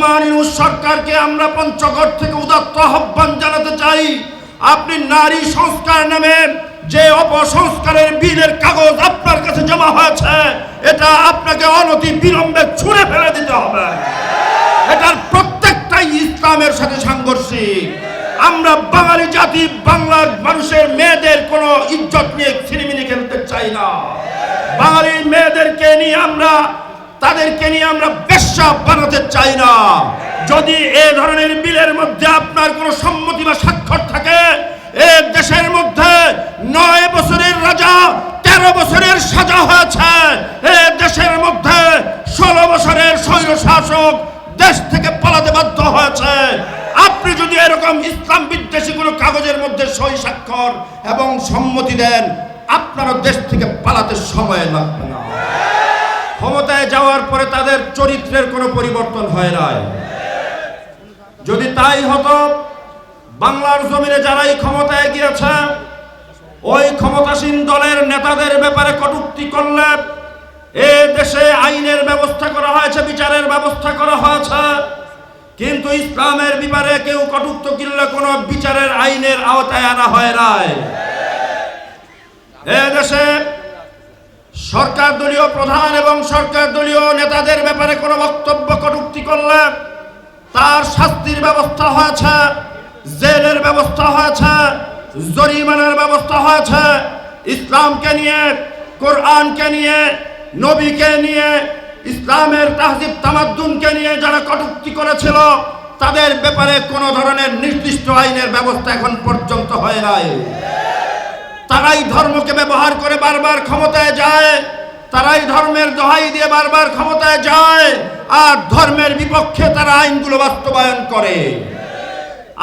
বর্তমান সরকারকে আমরা পঞ্চগড় থেকে উদাত্ত আহ্বান জানাতে চাই। আপনি নারী সংস্কার নামে যে অপসংস্কারের বিলের কাগজ আপনার কাছে জমা হয়েছে, এটা আপনাকে অনতি বিলম্বে ছুঁড়ে ফেলে দিতে হবে। এটার প্রত্যেকটাই ইসলামের সাথে সাংঘর্ষিক। আমরা বাঙালি জাতি, বাংলার মানুষের মেয়েদের কোনো ইজ্জত নিয়ে ছিনিমিনি খেলতে চাই না। বাঙালি মেয়েদেরকে নিয়ে আমরা তাদেরকে নিয়ে আমরা বেশ্যা বানাতে চাই না। যদি এ ধরনের বিলের মধ্যে আপনার কোনো সম্মতি বা স্বাক্ষর থাকে, এ দেশের মধ্যে নয় বছরের রাজা, তেরো বছরের সাজা হয়েছে। এ দেশের মধ্যে ষোলো বছরের স্বৈর শাসক দেশ থেকে পালাতে বাধ্য হয়েছে। আপনি যদি এরকম ইসলাম বিদ্বেষী কোনো কাগজের মধ্যে সই স্বাক্ষর এবং সম্মতি দেন, আপনারও দেশ থেকে পালাতে সময় লাগবে না। ক্ষমতায় যাওয়ার পরে তাদের চরিত্রের কোনো পরিবর্তন হয় নাই। যদি তাই হতো, বাংলার জমিনে যারাই ক্ষমতায় গিয়েছে, ওই ক্ষমতাসীন দলের নেতাদের ব্যাপারে কটুক্তি করলে এ দেশে আইনের ব্যবস্থা করা হয়েছে, বিচারের ব্যবস্থা করা হয়েছে। কিন্তু ইসলামের ব্যাপারে কেউ কটুক্ত কিনলে কোনো বিচারের আইনের আওতায় আনা হয় নাই। এ দেশে সরকার দলীয় প্রধান এবং সরকার দলীয় নেতাদের ব্যাপারে কোনো বক্তব্য কটুক্তি করলে তার শাস্তির ব্যবস্থা হয়েছে, জেলের ব্যবস্থা হয়েছে, জরিমানার ব্যবস্থা হয়েছে। ইসলামকে নিয়ে, কোরআনকে নিয়ে, নবীকে নিয়ে, ইসলামের তাহজিব তামাদ্দুনকে নিয়ে যারা কটুক্তি করেছিল, তাদের ব্যাপারে কোনো ধরনের নির্দিষ্ট আইনের ব্যবস্থা এখন পর্যন্ত হয় নাই। তারাই ধর্মকে ব্যবহার করে বারবার ক্ষমতায় যায়, তারাই ধর্মের দোহাই দিয়ে বারবার ক্ষমতায় যায়, আর ধর্মের বিপক্ষে তারা আইনগুলো বাস্তবায়ন করে।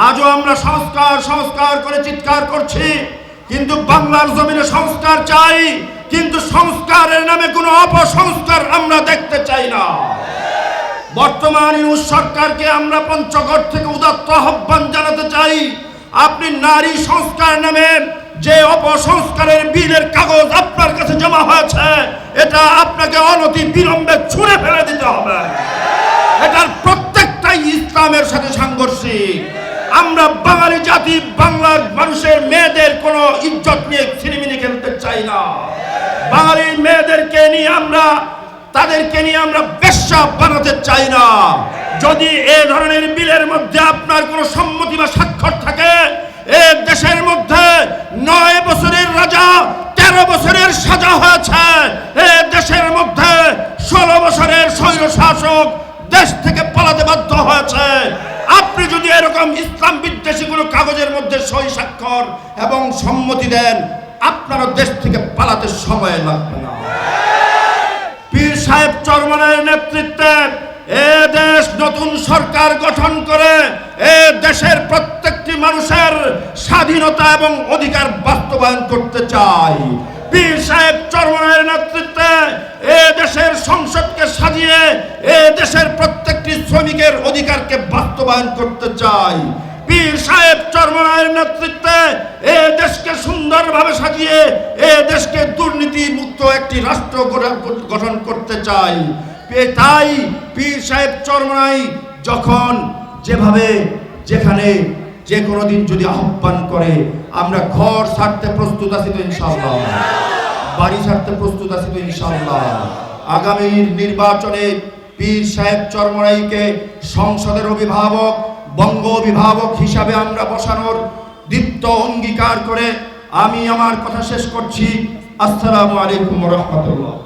আজও আমরা সংস্কার সংস্কার করে চিৎকার করছি, কিন্তু বাংলার জমিনে সংস্কার চাই, কিন্তু সংস্কারের নামে কোনো অপসংস্কার আমরা দেখতে চাই না। বর্তমান ইউনুস সরকারকে আমরা পঞ্চগড় থেকে উদাত্ত আহ্বান জানাতে চাই, আপনি নারী সংস্কার নামে যে অপসংস্কারের বিলের কাগজ আপনার কাছে জমা হয়েছে, এটা আপনাকে অনতি বিলম্বে ছুঁড়ে ফেলে দিতে হবে। এটার প্রত্যেকটাই ইসলামের সাথে সাংঘর্ষিক। আমরা বাঙালি জাতি, বাংলার মানুষের মেয়েদের কোনো ইজ্জত নিয়ে ছিনিমিনি খেলতে চাই না। বাঙালি মেয়েদেরকে নিয়ে আমরা, তাদেরকে নিয়ে আমরা বেশ্যা বানাতে চাই না। যদি এ ধরনের বিলের মধ্যে আপনার কোনো সম্মতি বা স্বাক্ষর থাকে এ দেশের মধ্যে নয় বছরের রাজা, তেরো বছরের সাজা হয়েছে। এ দেশের মধ্যে ষোলো বছরের স্বৈর শাসক দেশ থেকে পালাতে বাধ্য হয়েছে। আপনি যদি এরকম ইসলাম বিদ্বেষী কোনো কাগজের মধ্যে সই স্বাক্ষর এবং সম্মতি দেন, আপনারও দেশ থেকে পালাতে সময় লাগবে না। পীর সাহেব চরমনের নেতৃত্বে এ দেশ নতুন সরকার গঠন করে এ দেশের প্রত্যেকটি মানুষের স্বাধীনতা এবং অধিকার বাস্তবায়ন করতে চাই। পীর সাহেব চরমনের নেতৃত্বে এ দেশের সংসদকে সাজিয়ে এ দেশের প্রত্যেকটি শ্রমিকের অধিকারকে বাস্তবায়ন করতে চাই। পীর সাহেব চরমনায়ের নেতৃত্বে এ দেশকে সুন্দরভাবে সাজিয়ে এ দেশকে দুর্নীতি মুক্ত একটি রাষ্ট্র গঠন- করতে চাই। তাই পীর সাহেব চরমনাই যখন যেভাবে যেখানে যে কোনো দিন যদি আহ্বান করে, আমরা ঘর ছাড়তে প্রস্তুত আছি তো ইনশাআল্লাহ। বাড়ি ছাড়তে প্রস্তুত আছি তো ইনশাআল্লাহ। আগামীর নির্বাচনে পীর সাহেব চরমরাইকে সংসদের অভিভাবক, বঙ্গ অভিভাবক হিসাবে আমরা বসানোর দীপ্ত অঙ্গীকার করে আমি আমার কথা শেষ করছি। আসসালামু আলাইকুম রহমতুল্লাহ।